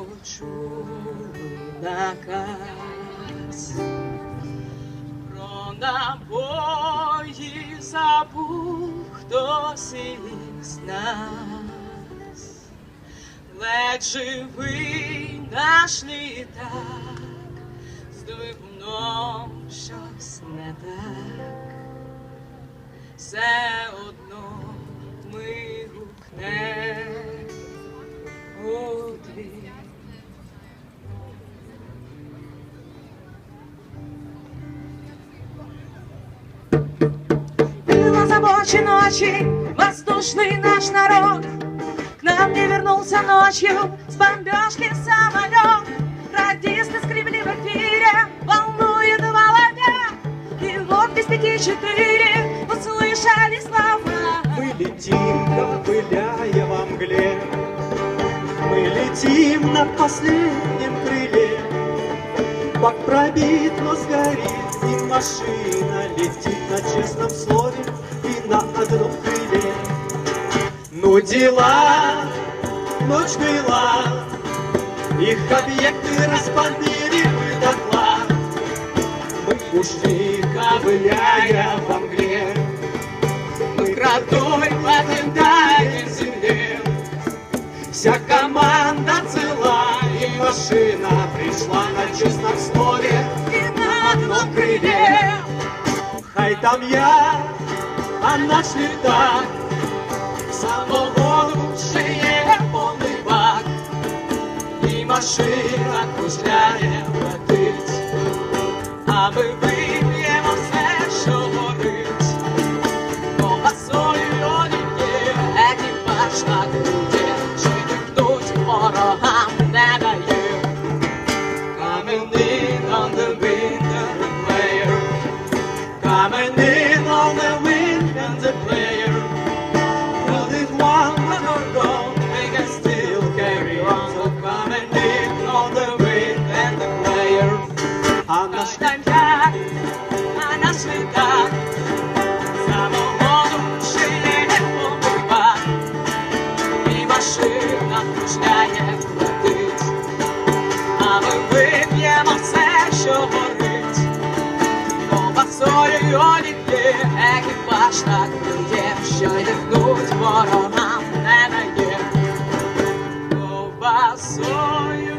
почув наказ про набої забув хтось із нас, ледь живий наш літак, з двигуном Забочи ночи, воздушный наш народ. К нам не вернулся ночью с бомбежки самолет Радисты скребли в эфире, волнует голове И вот без пяти четыре услышали слова. Мы летим, ковыляя во мгле. Мы летим на последнем крыле Бак пробит, но сгорит И машина летит на честном слове И на одном крыле. Ну дела, ночь была Их объекты разбомбили мы дотла. Мы ушли, ковыляя во мгле. Мы крадой покидаем земле. Вся команда цела. И машина пришла на честном слове И на одном крыле Хай там я, а наш літак Самого лучшее повний бак І машина кружляє летить А ми кружляє летить, а ми вип'ємо все, що горить, сьогодні екіпаж так не є, що йдуть ворогам не дає ковбасою.